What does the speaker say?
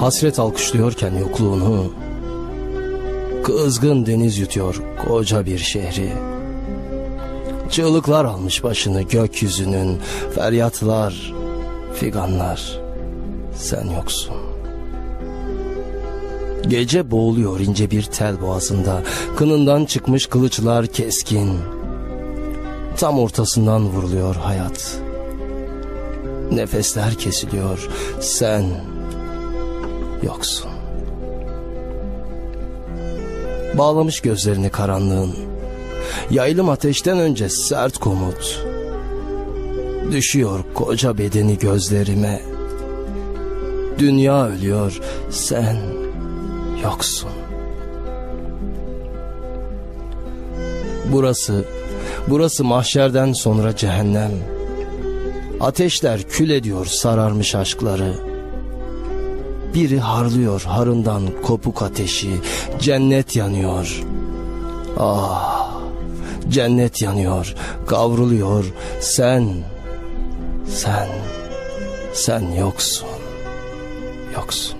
Hasret alkışlıyorken yokluğunu Kızgın deniz yutuyor koca bir şehri. Çığlıklar almış başını gökyüzünün Feryatlar, figanlar. Sen yoksun. Gece boğuluyor ince bir tel boğazında. Kınından çıkmış kılıçlar keskin. Tam ortasından vuruluyor hayat. Nefesler kesiliyor. Sen yoksun. Bağlamış gözlerini karanlığın. Yaylım ateşten önce sert komut. Düşüyor koca bedeni gözlerime. Dünya ölüyor sen yoksun. Burası Burası mahşerden sonra cehennem. Ateşler kül ediyor sararmış aşkları Biri harlıyor harından kopuk ateşi. Cennet yanıyor. Ah Cennet yanıyor. Kavruluyor. Sen Sen Sen yoksun. Yoksun